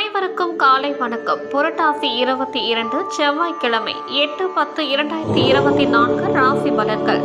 அனைவருக்கும் காலை வணக்கம். புரட்டாசி இருபத்தி இரண்டு செவ்வாய்க்கிழமை எட்டு பத்து இரண்டாயிரத்தி இருபத்தி நான்கு ராசி பலன்கள்.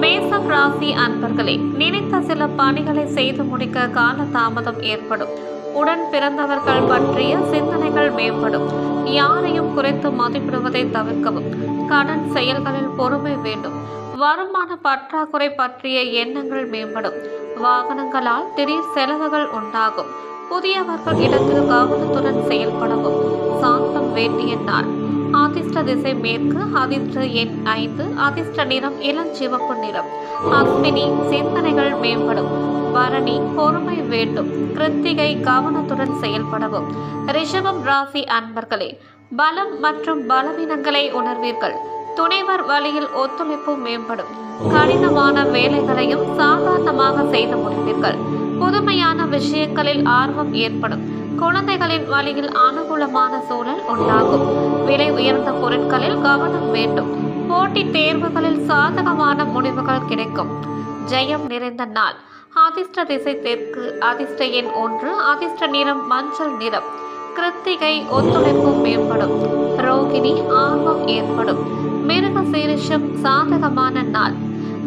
மேசம் ராசி அன்பர்களே நினைத்த சில பணிகளை செய்து முடிக்க கால தாமதம் ஏற்படும். உடன் பிறந்தவர்கள் பற்றிய சிந்தனைகள் மேம்படும். யாரையும் குறைத்து மதிப்பிடுவதை தவிர்க்கவும். கடன் செயல்களில் பொறுமை வேண்டும். வருமான பற்றாக்குறை பற்றிய எண்ணங்கள் மேம்படும். வாகனங்களால் திடீர் செலவுகள் உண்டாகும். புதியவர்கள் இடத்தில் கவனத்துடன் செயல்படவும் சாந்தம் வேண்டியனார் அதிர்ஷ்ட திசை மேற்கு அதிர்ஷ்ட எண் ஐந்து அதிர்ஷ்ட நிறம் இளஞ்சிவப்பு நிறம். அஸ்வினி சிந்தனைகள் மேம்படும். பரணி பொறுமை வேண்டும். கிருத்திகை கவனத்துடன் செயல்படவும். ரிஷபம் ராசி அன்பர்களே பலம் மற்றும் பலவீனங்களை உணர்வீர்கள். துணைவர் வழியில் ஒத்துழைப்பு மேம்படும். கடினமான வேலைகளையும் சாதாரணமாக செய்து முடிப்பீர்கள். புதுமையான விஷயங்களில் ஆர்வம் ஏற்படும். குழந்தைகளின் வழியில் அனுகூலமான சூழல் உண்டாகும். விலை உயர்ந்த பொருட்களில் கவனம் வேண்டும். போட்டித் தேர்வுகளில் சாதகமான முடிவுகள் கிடைக்கும். ஜெயம் நிறைந்த நாள். அதிர்ஷ்ட திசை தெற்கு அதிர்ஷ்ட எண் ஒன்று அதிர்ஷ்ட நிறம் மஞ்சள் நிறம். கிருத்திகை ஒத்துழைப்பு மேம்படும். ரோகிணி ஆர்வம் ஏற்படும். மிருக சீரிஷம் சாதகமான நாள்.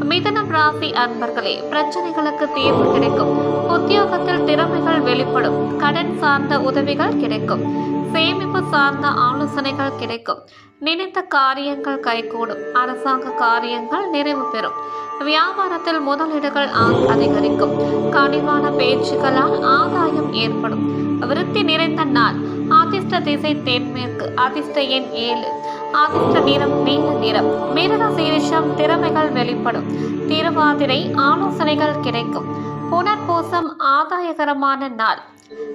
மிதனம் ராசி அன்பர்களே பிரச்சனைகளுக்கு தீர்வு கிடைக்கும். உத்தியோகத்தில் திறமைகள் வெளிப்படும். கடன் சார்ந்த உதவிகள் கிடைக்கும். சேமிப்பு சார்ந்த ஆலோசனைகள் கிடைக்கும். நினைத்த காரியங்கள் கைகூடும். அரசாங்க காரியங்கள் நிறைவு பெறும். வியாபாரத்தில் முதலீடுகள் அதிகரிக்கும். கனிவான பேச்சுகளால் ஆதாயம் ஏற்படும். விருத்தி நிறைந்த நாள். அதிர்ஷ்ட திசை தென்மேற்கு. அதிர்ஷ்ட எண் ஏழு. அதிர்ஷ்ட நிறம் நீல நிறம். மிருக சீரிஷம் திறமைகள் வெளிப்படும். திருவாதிரை ஆலோசனைகள் கிடைக்கும். புனர்பூசம் ஆதாயகரமான நாள்.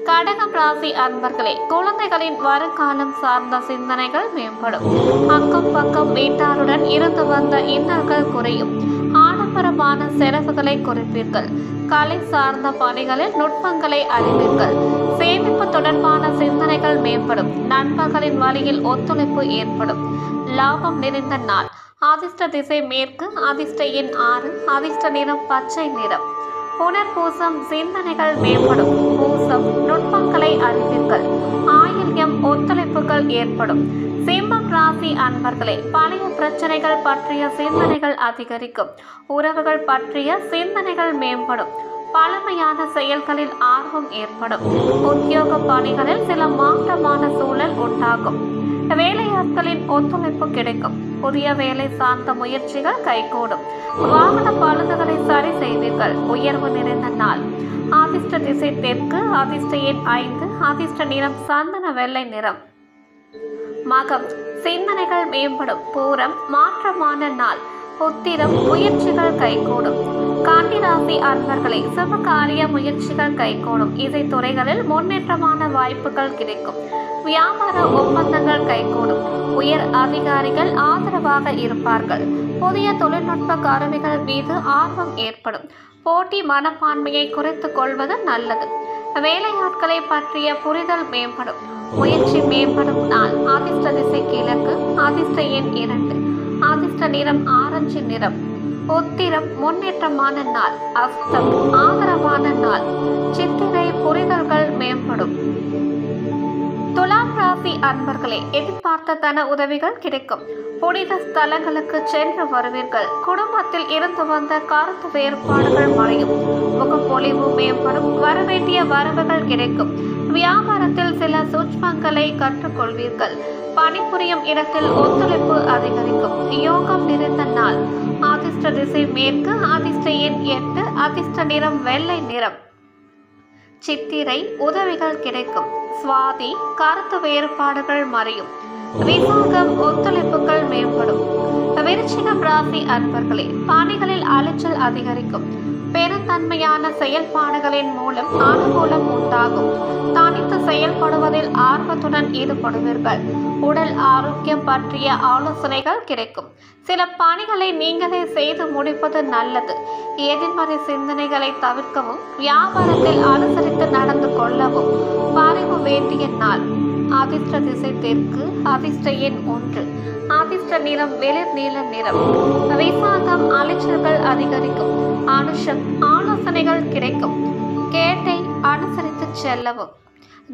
கடகம் ராசி அன்பர்களே குழந்தைகளின் வருங்காலம் சார்ந்த சிந்தனைகள் மேம்படும். அக்கம் பக்கம் வீட்டாருடன் இருந்து வந்த இன்னல்கள் குறையும். ஆடம்பரமான செலவுகளை குறைப்பீர்கள். கலை சார்ந்த பணிகளில் நுட்பங்களை அறிவீர்கள். சேமிப்பு தொடர்பான சிந்தனைகள் மேம்படும். நண்பர்களின் வழியில் ஒத்துழைப்பு ஏற்படும். லாபம் நிறைந்த நாள். அதிர்ஷ்ட திசை மேற்கு அதிர்ஷ்ட எண் ஆறு அதிர்ஷ்ட நிறம் பச்சை நிறம். புனர்பூசம் சிந்தனைகள் மேம்படும். பூசம் நுட்பங்களை அறிவீர்கள் ஆயில்யம் ஒத்துழைப்புகள் ஏற்படும். சிம்மம் ராசி அன்பர்களே பழைய பிரச்சனைகள் பற்றிய சிந்தனைகள் அதிகரிக்கும். உறவுகள் பற்றிய சிந்தனைகள் மேம்படும். பழமையான செயல்களில் ஆர்வம் ஏற்படும். உத்தியோக பணிகளில் சில மாற்றமான சூழல் உண்டாகும். வேலையாட்களின் ஒத்துழைப்பு கிடைக்கும். புதிய வேலை சார்ந்த முயற்சிகள் கைகூடும். வாகன பழுதுகளை சரி செய்வீர்கள். உயர்வு நிறைந்த நாள். ஆதிஷ்ட திசை தெற்கு ஆதிஷ்ட எண் ஐந்து அதிர்ஷ்ட நிறம் சந்தன வெள்ளை நிறம். மகம். சிந்தனைகள் மேம்படும். பூரம் மாற்றமான நாள். புத்திரம் முயற்சிகள் கைகூடும். காண்டிராசி அன்பர்களை சுபகாரிய முயற்சிகள் கைகூடும். இசை துறைகளில் முன்னேற்றமான வாய்ப்புகள் கிடைக்கும். வியாபார ஒப்பந்தங்கள் கைகூடும். உயர் அதிகாரிகள் ஆதரவாக இருப்பார்கள். புதிய தொழில்நுட்ப கருவிகள் மீது ஆர்வம் ஏற்படும். போட்டி மனப்பான்மையை குறைத்து கொள்வது நல்லது. வேலையாட்களை பற்றிய புரிதல் மேம்படும். முயற்சி மேம்படும் நாள். அதிர்ஷ்ட திசை கிழக்கு அதிர்ஷ்ட எண் இரண்டு. அதிர்ஷ்ட நிறம் ஆரஞ்சு நிறம். உத்திரம் முன்னேற்றமான நாள் அஸ்தம் ஆதரவான நாள் சித்திரை புரிதல்கள் மேம்படும். துலாம் ராசி அன்பர்களே எதிர்பார்த்த தன உதவிகள் கிடைக்கும். புனித ஸ்தலங்களுக்கு சென்று வருவீர்கள். குடும்பத்தில் இருந்து வந்த கருத்து வேறுபாடுகள் மறையும். முகப்பொழிவு மேம்படும். வரவேண்டிய வரவுகள் கிடைக்கும். வியாபாரத்தில் சில சூட்சங்களை கற்றுக்கொள்வீர்கள். பணிபுரியும் இடத்தில் ஒத்துழைப்பு அதிகரிக்கும். யோகம் நிறைந்த நாள். அதிர்ஷ்ட திசை மேற்கு அதிர்ஷ்ட எண் எட்டு அதிர்ஷ்ட நிறம் வெள்ளை நிறம். சித்திரை உதவிகள் கிடைக்கும். சுவாதி கருத்து வேறுபாடுகள் மறையும். விசாகம் ஒத்துழைப்புகள் மேம்படும். விருச்சிகம் ராசி அன்பர்களே பணிகளில் அலைச்சல் அதிகரிக்கும். பெருந்தன்மையான செயல்பாடுகளின் மூலம் அனுகூலம் உண்டாகும். தனித்து செயல்படுவதில் ஆர்வத்துடன் ஈடுபடுவீர்கள். உடல் ஆரோக்கியம் பற்றிய ஆலோசனைகள் கிடைக்கும். சில பணிகளை நீங்களே செய்து முடிப்பது நல்லது. எதிர்மறை சிந்தனைகளை தவிர்க்கவும் வியாபாரத்தில் அனுசரித்து நடந்து கொள்ளவும் பறிவு வேண்டிய நாள். அதிர்ஷ்ட திசை தெற்கு அதிர்ஷ்ட எண் ஒன்று. அதிர்ஷ்ட நிறம் வெளிர் நீல நிறம். விசாகம் அலைச்சல்கள் அதிகரிக்கும். அனுஷம் ஆலோசனைகள் கிடைக்கும். கேட்டை அனுசரித்து செல்லவும்.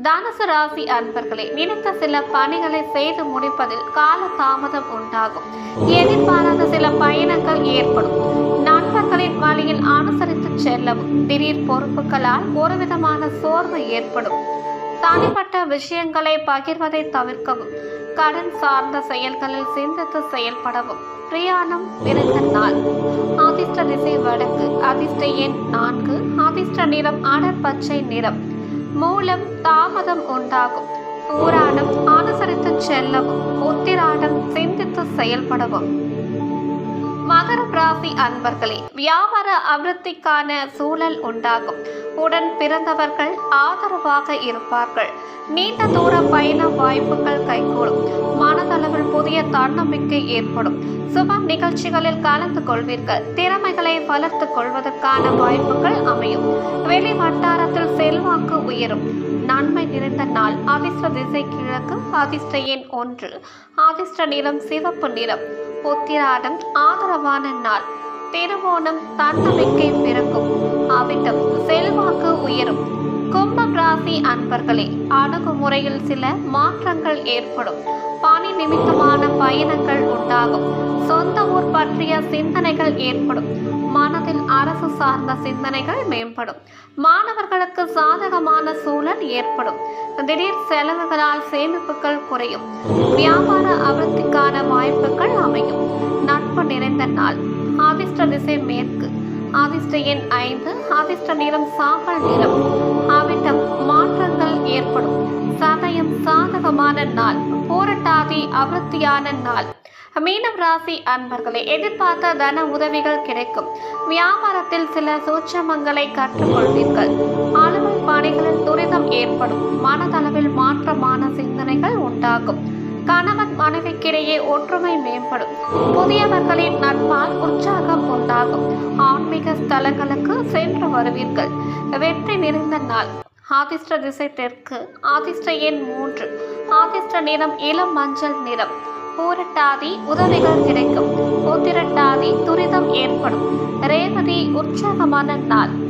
தனுசு ராசி அன்பர்களே நினைத்த சில பணிகளை செய்து முடிப்பதில் கால தாமதம் உண்டாகும். எதிர்பாராத சில பயணங்கள் ஏற்படும். நண்பர்களின் வழியில் அனுசரித்து செல்லவும். திடீர் பொறுப்புகளால் ஒரு விதமான சோர்வு ஏற்படும். தனிப்பட்ட விஷயங்களை பகிர்வதை தவிர்க்கவும். கடன் சார்ந்த செயல்களில் சிந்தித்து செயல்படவும். பிரயாணம் நிறைந்த நாள். அதிர்ஷ்ட திசை வடக்கு. அதிர்ஷ்ட எண் நான்கு. அதிர்ஷ்ட நிறம் அடர் பச்சை நிறம். மூலம் தாமதம் உண்டாகும். ஊராடம் அனுசரித்து செல்லவும். உத்திராடம் சிந்தித்து செயல்படவும். மகர ராசி அன்பர்களே வியாபார அபிவிருத்திக்கான சூழல் உண்டாகும். உடன் பிறந்தவர்கள் ஆதரவாக இருப்பார்கள். நீண்ட தூர பயண வாய்ப்புகள் கைகூடும். மனதளவில் புதிய தன்னம்பிக்கை ஏற்படும். சுப நிகழ்ச்சிகளில் கலந்து கொள்வீர்கள். திறமைகளை வளர்த்துக் கொள்வதற்கான வாய்ப்புகள் அமையும். வெளி வட்டாரத்தில் செல்வாக்கு உயரும். நன்மை நிறைந்த நாள். அதிர்ஷ்ட திசை கிழக்கு அதிர்ஷ்ட எண் ஒன்று. அதிர்ஷ்ட நிறம் சிவப்பு நிறம். உத்திராடம் ஆதரவான நாள். திருவோணம் தன்னம்பிக்கை பிறக்கும். அவிட்டம் செல்வாக்கு உயரும். கும்பம் ராசி அன்பர்களே அணுகுமுறையில் சில மாற்றங்கள் ஏற்படும். பணி நிமித்தமான பயணங்கள் உண்டாகும். சொந்த ஊர் பற்றிய சிந்தனைகள் ஏற்படும். மனதில் அரசு சார்ந்த சிந்தனைகள் மேம்படும். மாணவர்களுக்கு சாதகமான சூழல் ஏற்படும். திடீர் செலவுகளால் சேமிப்புகள் குறையும். வியாபார அபிவிருத்திக்கான அதிர்ஷ்ட திசை மேற்கு. அதிர்ஷ்ட எண் ஐந்து அதிர்ஷ்ட நிறம் சாம்பல் நிறம். அவிட்டம் மாற்றங்கள் ஏற்படும். சதயம் சாதகமான நாள் போராட்டாதி அவிருத்தியான நாள். மீனம் ராசி அன்பர்களை எதிர்பார்த்த தன உதவிகள் கிடைக்கும். வியாபாரத்தில் சில சூட்சமங்களை கற்றுக்கொள்வீர்கள். அலுவல் பணிகளில் துரிதம் ஏற்படும். மனதளவில் மாற்றமான சிந்தனைகள் உண்டாகும். கணவன் மனைவிக்கிடையே ஒற்றுமை மேம்படும். புதியவர்களின் நட்பால் உற்சாகம் உண்டாகும். ஆன்மீக ஸ்தலங்களுக்கு சென்று வருவீர்கள். வெற்றி நிறைந்த நாள். ஆதிஷ்ட திசை தெற்கு. ஆதிஷ்ட எண் மூன்று. ஆதிஷ்ட நிறம் இளம் மஞ்சள் நிறம். பூரட்டாதி உதவிகள் கிடைக்கும். உத்திரட்டாதி துரிதம் ஏற்படும். ரேவதி உற்சாகமான நாள்.